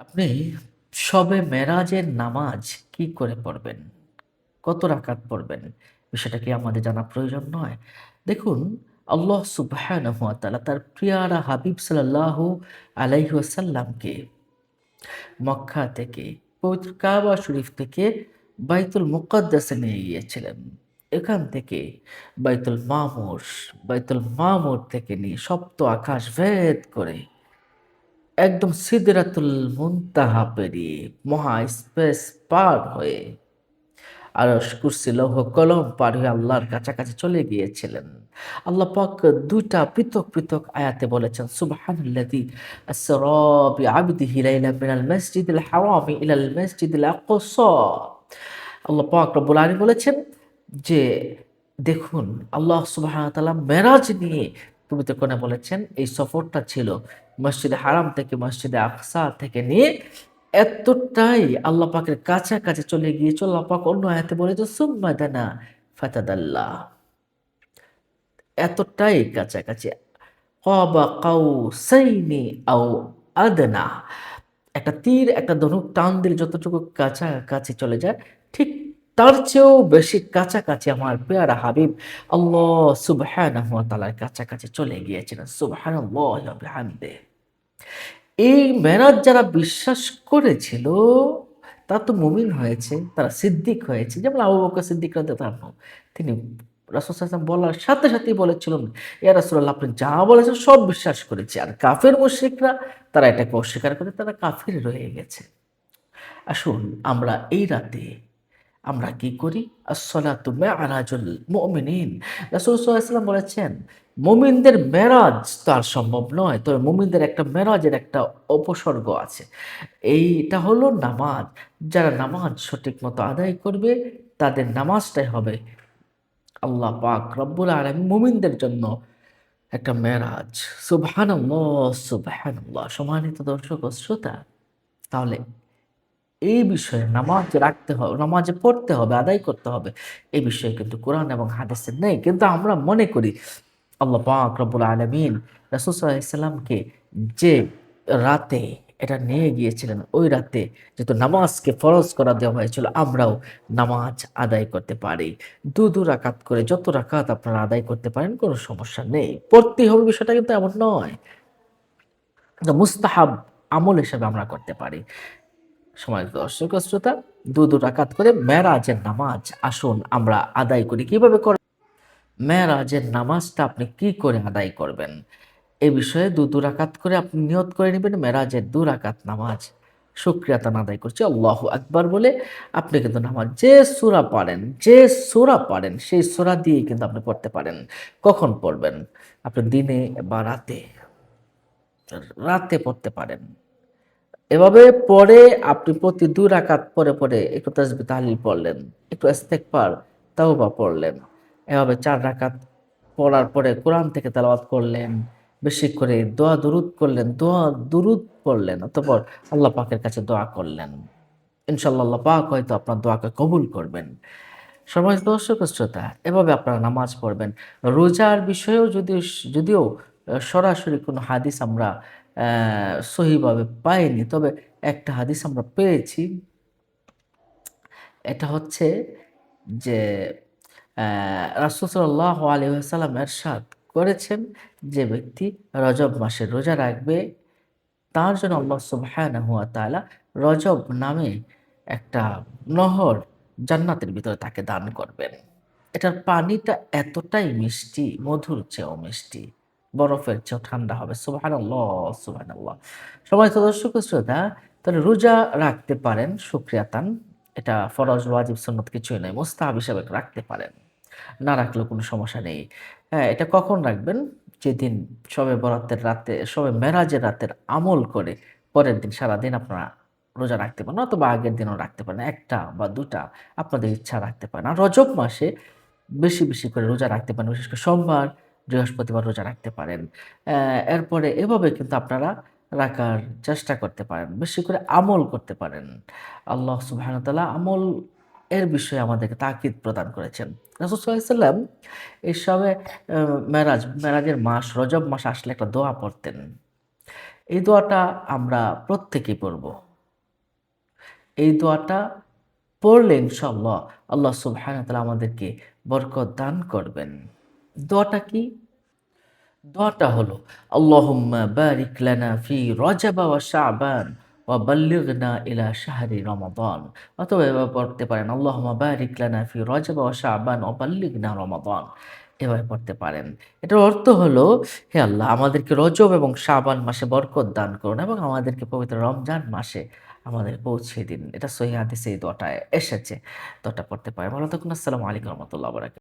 আপনি শবে মেরাজের নামাজ কি করে পড়বেন? কত রাকাত পড়বেন? বিষয়টা কি আমাদের জানা প্রয়োজন নয়? দেখুন আল্লাহ তাআলা তার প্রিয়ারা হাবিব সাল্লাল্লাহু আলাইহি ওয়াসাল্লামকে মক্কা থেকে পবিত্র কাবা শরীফ থেকে বাইতুল মুকাদ্দাসে নিয়ে গিয়েছিলেন। এখান থেকে বাইতুল মামুর, বাইতুল মামুর থেকে নিয়ে সপ্ত আকাশ ভেদ করে একদম সিদরাতুল মুনতাহা পেরিয়ে মহা স্পেস পার হয়ে আরশ কুরসি লৌহ কলম পার হয়ে আল্লাহর কাছাকাছি চলে গিয়েছিলেন। আল্লাহ পাক দুইটা পৃথক পৃথক আয়াতে বলেছেন, সুবহানাল্লাযী আসরা বিআবদিহি লাইলাম মিনাল মাসজিদিল হারামি ইলাল মাসজিদিল আকসা। আল্লাহ পাক রব্বুল আলামিন বলেছেন যে, দেখুন, আল্লাহ তাআলা মেরাজ নিয়ে পবিত্র কোরআনে বলেছেন, এই সফরটা ছিল মসজিদে হারাম থেকে মসজিদে আকসা থেকে নিয়ে এতটাই আল্লাহ পাকের কাছাকাছি চলে গিয়েছিল। আল্লাহ পাক অন্য আয়াতে বলেছে সুম্মা দানা ফাতাদাল্লাহ এতটাই কাছাকাছি। কবা কাউসাইনি আও আদনা। একটা তীর, একটা ধনুক টান দিলে যতটুকু কাছাকাছি চলে যায়, ঠিক তার চেয়েও বেশি কাছাকাছি আমার পেয়ারা হাবিব আল্লাহ সুবহানাহু ওয়া তাআলার কাছাকাছি চলে গিয়েছিলেন। বিহামদিহি। এই মেরাজ যারা বিশ্বাস করেছিল তারা তো মুমিন হয়েছে, তারা সিদ্দিক হয়েছে। যেমন আবু বকর সিদ্দিক তিনি রাসূল বলার সাথে সাথেই বলেছিলেন, ইয়া রাসূলুল্লাহ, আপনি যা বলেছেন সব বিশ্বাস করেছে। আর কাফের মুশরিকরা, তারা এটাকে অস্বীকার করে, তারা কাফের রয়ে গেছে। আসুন, আমরা এই রাতে আমরা কি করি? ওয়াসাল্লাম বলেছেন, মুমিনদের মেরাজ তো আর সম্ভব নয়, তবে মুমিনদের একটা মেরাজের একটা উপসর্গ আছে। এইটা হলো নামাজ। যারা নামাজ সঠিক মতো আদায় করবে, তাদের নামাজটাই হবে আল্লাহ পাক রব্বুল আলম মুমিনদের জন্য একটা মেরাজ। সুবহানাল্লাহ সুবহানাল্লাহ। সম্মানিত দর্শক শ্রোতা, তাহলে এই বিষয়ে নামাজ রাখতে হবে, নামাজে পড়তে হবে, আদায় করতে হবে। এই বিষয়ে কিন্তু কোরআন এবং হাদিসে নেই। কিন্তু আমরা মনে করি, আল্লাহ পাক রব্বুল আলমিন রাসুসাল্লামকে যে রাতে এটা নিয়ে গিয়েছিলেন, ওই রাতে যেহেতু নামাজকে ফরজ করা দেওয়া হয়েছিল, আমরাও নামাজ আদায় করতে পারি। দু দু রাকাত করে যত রাকাত আপনারা আদায় করতে পারেন, কোনো সমস্যা নেই। পড়তেই হবে বিষয়টা কিন্তু এমন নয়। মুস্তাহাব আমল হিসেবে আমরা করতে পারি। সময় দর্শক শ্রোতা, দু দু রাকাত করে মেরাজের নামাজ আসুন, আমরা আদায় করি। কীভাবে করে মেরাজের নামাজটা আপনি কি করে আদায় করবেন? এ বিষয়ে দু দু রাকাত করে আপনি নিয়ত করে নেবেন, মেরাজের দু রাকাত নামাজ। সুক্রিয়াতান আদায় করছি, আল্লাহ আকবার বলে আপনি কিন্তু নামাজ যে সুরা পারেন যে সুরা পারেন সেই সুরা দিয়ে কিন্তু আপনি পড়তে পারেন। কখন পড়বেন? আপনি দিনে বা রাতে রাতে পড়তে পারেন। এভাবে পরে আপনি প্রতি দু রাকাত পরে পরে একটু তাজবি তাহলিল পড়লেন, একটু ইস্তেকবার তাও বা পড়লেন। এভাবে চার রাকাত পড়ার পরে কোরআন থেকে তেলাওয়াত করলেন, বেশি করে দোয়া দুরুদ করলেন, দোয়া দুরুদ পড়লেন, অতপর আল্লাহ পাকের কাছে দোয়া করলেন। ইনশাল্লাহ আল্লাহ পাক হয়তো আপনার দোয়াকে কবুল করবেন। সময় দর্শক শ্রোতা, এভাবে আপনারা নামাজ পড়বেন। রোজার বিষয়েও যদি, যদিও সরাসরি কোনো হাদিস আমরা সহিভাবে পাইনি। তবে একটা হাদিস আমরা পেয়েছি। এটা হচ্ছে যে রাসুসাল্লাহ আলহাম এরশাদ করেছেন যে ব্যক্তি রজব মাসে রোজা রাখবে, তার জন্য আল্লাহ সুবহানাহু হুয়া তাআলা রজব নামে একটা নহর জান্নাতের ভিতরে তাকে দান করবেন। এটার পানিটা এতটাই মিষ্টি, মধুর চেয়েও মিষ্টি। বরফের চেয়েও ঠান্ডা হবে। সুবাহান সুবাহান সবাই তো দর্শক শ্রোতা, তাহলে রোজা রাখতে পারেন সুক্রিয়াতান এটা ফরজ, ওয়াজিব, সন্নত কিছুই নয়, মোস্তাহাব হিসাবে রাখতে পারেন। না রাখলেও কোনো সমস্যা নেই। হ্যাঁ এটা কখন রাখবেন? যেদিন সবে বরাতের রাতে, সবে মেরাজের রাতের আমল করে পরের দিন সারাদিন আপনারা রোজা রাখতে পারেন, অথবা আগের দিনও রাখতে পারেন, একটা বা দুটা আপনাদের ইচ্ছা রাখতে পারেন। আর রজব মাসে বেশি বেশি করে রোজা রাখতে পারেন, বিশেষ করে সোমবার বৃহস্পতিবার রোজা রাখতে পারেন। এরপরে এভাবে কিন্তু আপনারা রাখার চেষ্টা করতে পারেন, বেশি করে আমল করতে পারেন। আল্লাহ সুবাহতাল্লাহ আমল এর বিষয়ে আমাদেরকে তাকিদ প্রদান করেছেন। রাসুসাল্লাম এসবে মেরাজ, মেরাজের মাস, রজব মাস আসলে একটা দোয়া পড়তেন। এই দোয়াটা আমরা প্রত্যেকেই পড়ব। এই দোয়াটা পড়লে ইনশাআল্লাহ আল্লাহ তাআলা আমাদেরকে বরকত দান করবেন। দোয়াটা কি? দোয়াটা হলো, আল্লাহুম্মা বারিক লানা ফি রজব ওয়া শাবান ওয়া বাল্লিগনা ইলা শাহরি রমাদান। অথবা এভাবে পড়তে পারেন, আল্লাহুম্মা বারিক লানা ফি রজব ওয়া শাবান ওয়া বাল্লিগনা রমাদান। এভাবে পড়তে পারেন। এটার অর্থ হলো, হে আল্লাহ, আমাদেরকে রজব এবং শাবান মাসে বরকত দান করুন এবং আমাদেরকে পবিত্র রমজান মাসে আমাদের পৌঁছে দিন। এটা সহি হাদিসে এই দোয়াটা এসেছে। দোয়াটা পড়তে পারেন। ভালো থাকুন আসসালামু আলাইকুম রহমতুল্লাহ বারাকাতুহু।